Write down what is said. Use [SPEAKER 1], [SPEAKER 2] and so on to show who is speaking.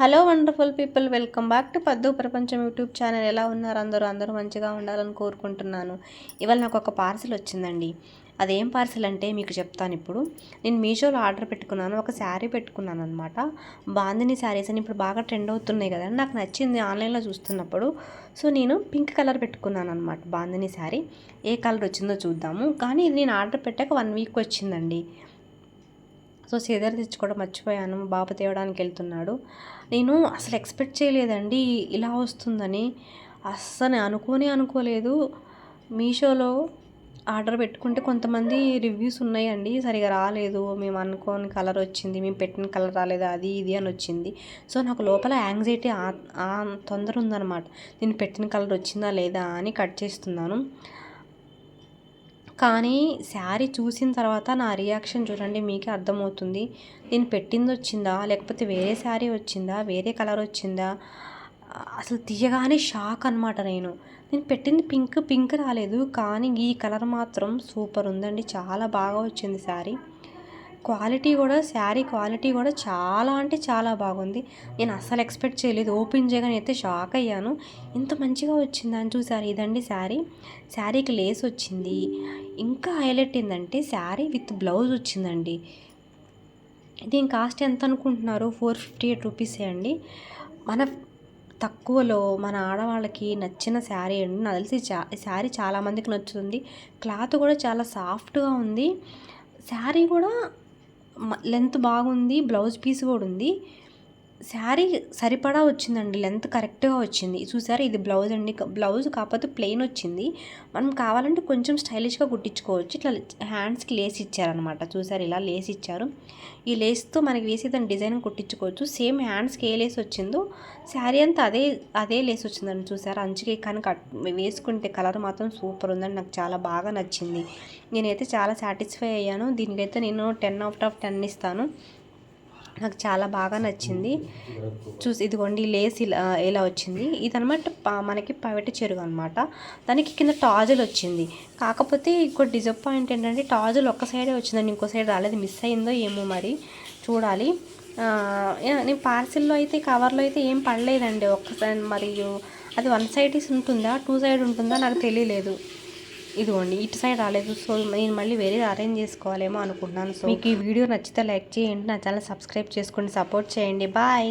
[SPEAKER 1] Hello wonderful people welcome back to Paddu ప్రపంచం YouTube channel. ఎలా ఉన్నారు అందరూ? అందరూ మంచిగా ఉండాలని కోరుకుంటున్నాను. ఇవాళ నాకు ఒక పార్సిల్ వచ్చిందండి. అదేం పార్సిల్ అంటే మీకు చెప్తాను ఇప్పుడు. నేను మీషోలో ఆర్డర్ పెట్టుకున్నాను. ఒక శారీ పెట్టుకున్నాను అనమాట బాందిని శారీస్ అని ఇప్పుడు బాగా ట్రెండ్ అవుతున్నాయి కదా నాకు నచ్చింది ఆన్లైన్లో చూస్తున్నప్పుడు. సో నేను పింక్ కలర్ పెట్టుకున్నాను అనమాట బాందిని శారీ. ఏ కలర్ వచ్చిందో చూద్దాము. కానీ ఇది నేను ఆర్డర్ పెట్టాక వన్ వీక్ వచ్చిందండి. సో సీదర్ తెచ్చుకోవడం మర్చిపోయాను బాబు తేవడానికి వెళ్తున్నాడు. నేను అసలు ఎక్స్పెక్ట్ చేయలేదండి ఇలా వస్తుందని. అస్సలు అనుకోనే అనుకోలేదు. మీషోలో ఆర్డర్ పెట్టుకుంటే కొంతమంది రివ్యూస్ ఉన్నాయండి సరిగా రాలేదు. మేము అనుకోని కలర్ వచ్చింది మేము పెట్టిన కలర్ రాలేదు అది ఇది అని వచ్చింది. సో నాకు లోపల యాంగ్జైటీ తొందర ఉందన్నమాట. నేను పెట్టిన కలర్ వచ్చిందా లేదా అని కట్ చేస్తున్నాను. కానీ శారీ చూసిన తర్వాత నా రియాక్షన్ చూడండి మీకే అర్థమవుతుంది. నేను పెట్టింది వచ్చిందా? లేకపోతే వేరే శారీ వచ్చిందా? వేరే కలర్ వచ్చిందా? అసలు తీయగానే షాక్ అనమాట నేను. నేను పెట్టింది పింక్ పింక్ రాలేదు. కానీ ఈ కలర్ మాత్రం సూపర్ ఉందండి. చాలా బాగా వచ్చింది శారీ. క్వాలిటీ కూడా శారీ క్వాలిటీ కూడా చాలా అంటే చాలా బాగుంది. నేను అస్సలు ఎక్స్పెక్ట్ చేయలేదు. ఓపెన్ చేయగానే అయితే షాక్ అయ్యాను. ఇంత మంచిగా వచ్చింది అని చూసారు ఇదండి శారీ. శారీకి లేస్ వచ్చింది. ఇంకా హైలైట్ ఏంటంటే శారీ విత్ బ్లౌజ్ వచ్చిందండి. దీని కాస్ట్ ఎంత అనుకుంటున్నారు? ఫోర్ ఫిఫ్టీ ఎయిట్ రూపీసే అండి. మన తక్కువలో మన ఆడవాళ్ళకి నచ్చిన శారీ అండి. నాకు తెలిసి చా శారీ చాలామందికి నచ్చుతుంది. క్లాత్ కూడా చాలా సాఫ్ట్గా ఉంది. శారీ కూడా లెంత్ బాగుంది బ్లౌజ్ పీస్ కూడా ఉంది. శారీ సరిపడా వచ్చిందండి లెంత్ కరెక్ట్గా వచ్చింది. చూసారా ఇది బ్లౌజ్ అండి. బ్లౌజ్ కాకపోతే ప్లెయిన్ వచ్చింది. మనం కావాలంటే కొంచెం స్టైలిష్గా కుట్టించుకోవచ్చు. ఇట్లా హ్యాండ్స్కి లేస్ ఇచ్చారనమాట చూసారు ఇలా లేస్ ఇచ్చారు. ఈ లేస్తో మనకి వేసి దాని డిజైన్ కుట్టించుకోవచ్చు. సేమ్ హ్యాండ్స్కి ఏ లేస్ వచ్చిందో శారీ అంతా అదే అదే లేస్ వచ్చిందండి. చూసారా అంచుకి కానీ కట్ వేసుకుంటే కలర్ మాత్రం సూపర్ ఉందండి. నాకు చాలా బాగా నచ్చింది. నేనైతే చాలా సాటిస్ఫై అయ్యాను. దీనికైతే నేను టెన్ అవుట్ ఆఫ్ టెన్ ఇస్తాను. నాకు చాలా బాగా నచ్చింది. చూసి ఇదిగోండి లేస్ ఇలా ఇలా వచ్చింది. ఇదనమాట మనకి పవిట చెరుగు అనమాట దానికి కింద టాజులు వచ్చింది. కాకపోతే ఇంకో డిసప్పాయింట్ ఏంటంటే టాజులు ఒక్క సైడే వచ్చిందండి ఇంకో సైడ్ రాలేదు. మిస్ అయిందో ఏమో మరి చూడాలి. నేను పార్సిల్లో అయితే కవర్లో అయితే ఏం పడలేదండి. ఒక్కసారి మరియు అది వన్ సైడ్ ఉంటుందా టూ సైడ్ ఉంటుందా నాకు తెలియలేదు. ఇదిగోండి ఇటు సైడ్ రాలేదు. సో నేను మళ్ళీ వేరే అరేంజ్ చేసుకోవాలేమో అనుకుంటున్నాను. సో మీకు ఈ వీడియో నచ్చితే లైక్ చేయండి నా ఛానల్ సబ్స్క్రైబ్ చేసుకోండి సపోర్ట్ చేయండి. బాయ్